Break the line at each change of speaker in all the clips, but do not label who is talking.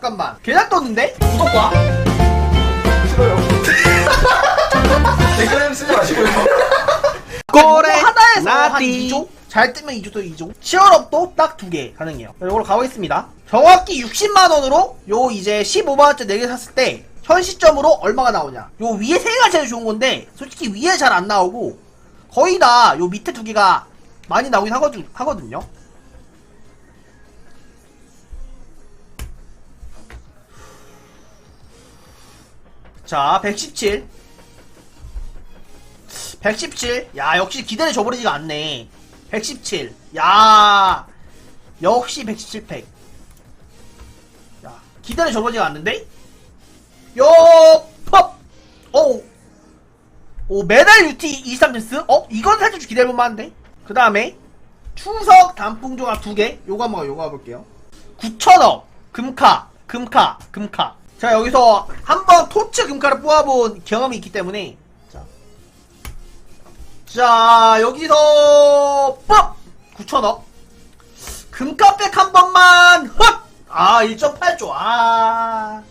잠깐만 계단 떴는데? 구독과
싫어요. 댓글 쓰지 마시고요.
이거 하나에서 한
나띠.
2조? 잘 뜨면 2조 또 2조 치얼업도 딱 두 개 가능해요 이걸로 가보겠습니다 정확히 60만원으로 요 이제 15만원짜리 4개 샀을 때 현 시점으로 얼마가 나오냐 요 위에 세 개가 제일 좋은 건데 솔직히 위에 잘 안 나오고 거의 다 요 밑에 두 개가 많이 나오긴 하거든, 하거든요 자 117 117. 야, 역시 기대를 저버리지가 않네. 117. 야, 역시 117 팩. 야, 기대를 저버리지가 않는데? 요, 펍! 오, 오, 메달 UT 23댄스? 어? 이건 살짝 기대해볼만 한데? 그 다음에, 추석 단풍조각 두 개. 요거 한번, 요거 가볼게요. 9,000원. 금카, 금카, 금카. 자, 여기서 한번 토츠 금카를 뽑아본 경험이 있기 때문에, 자, 자 여기서 뻑! 9천억. 금값백 한 번만 헛! 아 1.8조. 아.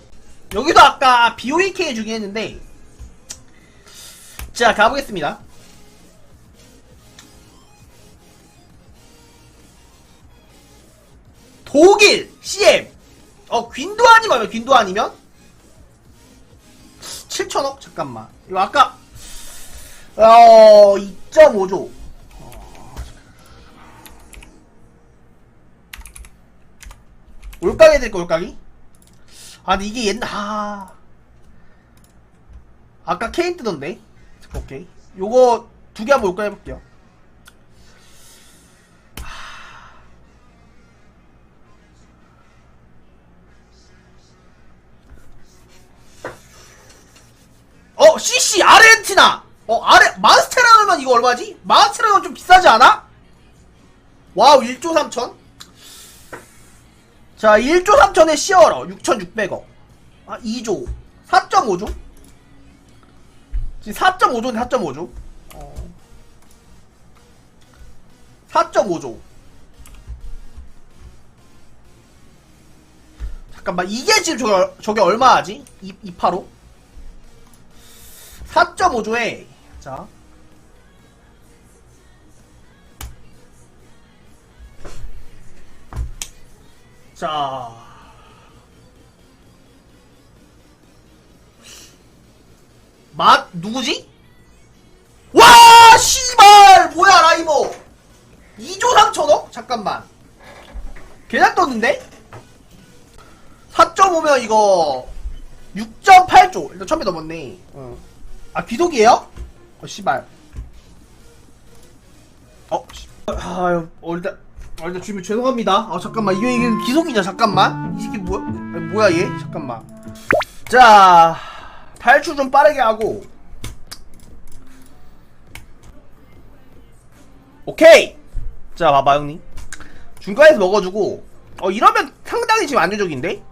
여기도 아까 BOEK 주긴 했는데. 자 가보겠습니다. 독일 CM 어 귄도 아니면 귄도 아니면 7천억 잠깐만 이거 아까 어, 2.5조. 올가기 해야 될까, 올가기? 아, 근데 이게 옛날, 아. 아까 케인 뜨던데? 오케이. 요거 두 개 한번 올까 해볼게요. CC 아르헨티나. 어, 아레 마스테라노면 이거 얼마지? 마스테라노 좀 비싸지 않아? 와우, 1조 3천. 자, 1조 3천에 시어러 6,600억. 아, 2조. 4.5조? 지금 4.5조인데 4.5조. 어. 4.5조. 잠깐만, 이게 지금 저게, 저게 얼마 하지? 2, 285? 4.5조에 자 자. 맛 누구지? 와 씨발 뭐야 라이버 2조 3천억? 잠깐만 계단 떴는데? 4.5면 이거 6.8조 일단 처음에 넘었네 어. 아 귀독이에요? 어 씨발. 어 씨. 아유 어 일단 어 일단 주민 죄송합니다. 아 잠깐만. 이게 이게 기속이냐 잠깐만? 이 새끼 뭐야 아니, 뭐야 얘? 잠깐만. 자 탈출 좀 빠르게 하고. 오케이! 자 봐봐 형님. 중간에서 먹어주고. 어 이러면 상당히 지금 안정적인데?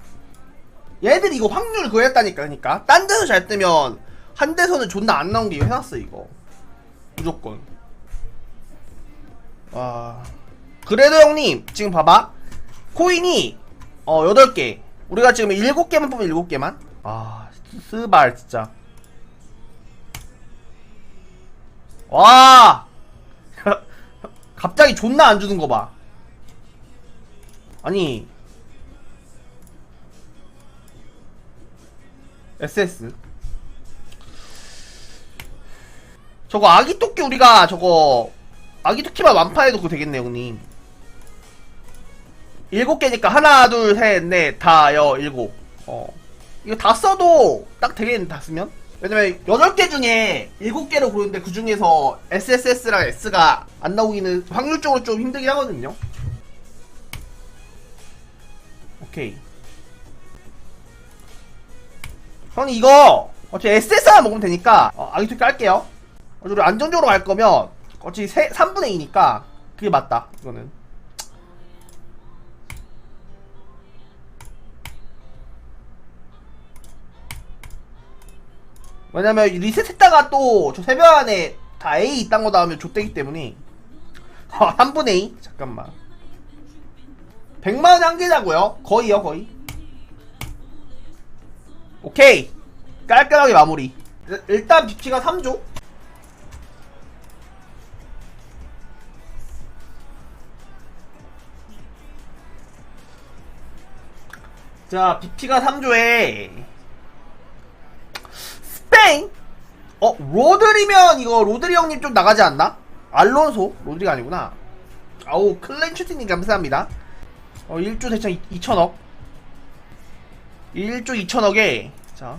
얘들이 이거 확률 그거 했다니까 그러니까. 딴 데서 잘 뜨면 한 대서는 존나 안 나온 게 해놨어 이거. 무조건. 와. 그래도 형님 지금 봐봐. 코인이 어 8개. 우리가 지금 7개만 뽑으면 7개만? 아 스발 진짜. 와! 갑자기 존나 안 주는 거 봐. 아니. SS 저거 아기 토끼 우리가 저거 아기 토끼만 완파해도 그거 되겠네 형님. 일곱 개니까 하나 둘셋넷 다 여 일곱. 어. 이거 다 써도 딱 되겠는데 다 쓰면? 왜냐면 여덟 개 중에 일곱 개를 고르는데 그 중에서 SSS랑 S가 안 나오기는 확률적으로 좀 힘들긴 하거든요. 오케이. 형님 이거 어차피 SSR 먹으면 되니까 어, 아기 토끼 깔게요 어, 우리 안정적으로 갈 거면 어차피 3분의 2니까 그게 맞다 이거는. 왜냐면 리셋했다가 또 저 새벽 안에 다 A 이딴 거 나오면 좆되기 때문에. 아 3분의 2? 잠깐만. 100만원 한 개자고요? 거의요 거의. 오케이. 깔끔하게 마무리. 일- 일단 BP가 3조 자 BP가 3조에. 스페인? 어 로드리면 이거 로드리 형님 좀 나가지 않나? 알론소? 로드리가 아니구나. 아우 클렌슈팅님 감사합니다. 어 1조 대창 2천억. 1조 2천억에. 자.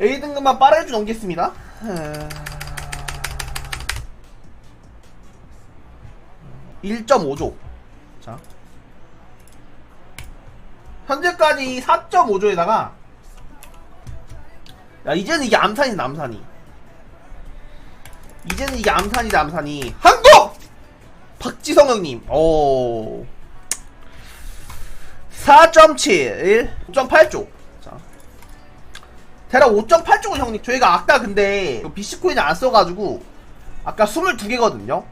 A 등급만 빠르게 넘겠습니다. 1.5조. 자. 현재까지 4.5조에다가 야 이제는 이게 암산이다 암산이. 이제는 이게 암산이다 암산이. 한국! 박지성 형님. 오. 4.7 5.8조. 자. 대략 5.8조는 형님. 저희가 아까 근데 비시코인을 안 써가지고 아까 22개거든요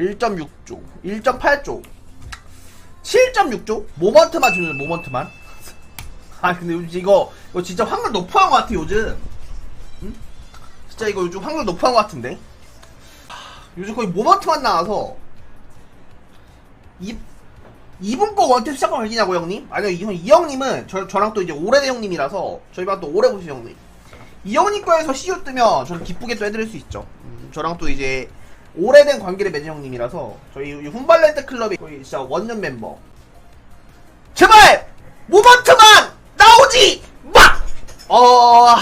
1.6조 1.8조. 7.6조? 모먼트만 주는 모먼트만? 아 근데 요즘 이거 이거 진짜 확률 높아한 것 같아 요즘. 응? 진짜 이거 요즘 확률 높아한 것 같은데? 하, 요즘 거의 모먼트만 나와서. 이 이분 거 원탭 시작하면 알기냐고 형님? 아니요 이, 형, 이 형님은 저, 저랑 또 이제 오래된 형님이라서 저희가 또 오래 보신 형님. 이 형님 거에서 CU 뜨면 저는 기쁘게 또 해드릴 수 있죠. 음, 저랑 또 이제 오래된 관계를 맺은 형님이라서 저희 이 훔발렌트 클럽의 거의 진짜 원년 멤버 제발 모먼트만 나오지 마! 어...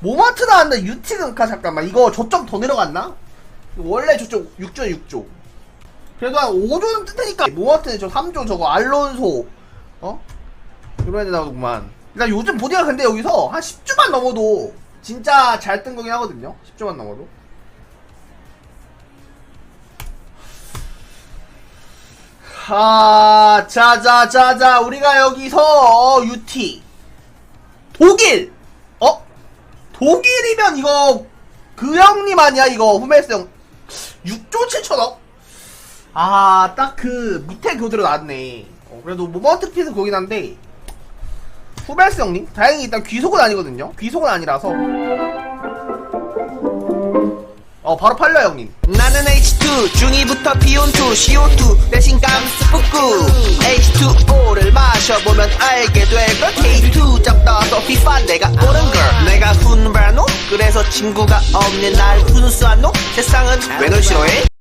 모먼트 나왔는데 유티는카 잠깐만 이거 저점 더 내려갔나? 원래 저쪽 6조 6조 그래도 한 5조는 뜰 테니까 모먼트는 저 3조 저거 알론소 어? 이런 애들 나오더구만 일단 요즘 보디가 근데 여기서 한 10조만 넘어도 진짜 잘 뜬 거긴 하거든요 10조만 넘어도 아, 자자 자 자 우리가 여기서 어, UT 독일 어? 독일이면 이거 그 형님 아니야 이거 후메스 형 6조 7천억? 아, 딱 그 밑에 교대로 나왔네. 어, 그래도 모먼트 피스 거긴 한데 후벨스 형님 다행히 일단 귀속은 아니거든요. 귀속은 아니라서 어 바로 팔려 형님.
나는 H2 중2부터 비온2 CO2 대신 감스 뿌꾸 H2O를 마셔보면 알게 될걸 K2 잡다서 FIFA 내가 옳은 걸. 내가 훈바노? 그래서 친구가 없는 날 훈수한 놈 세상은 왜 널 싫어해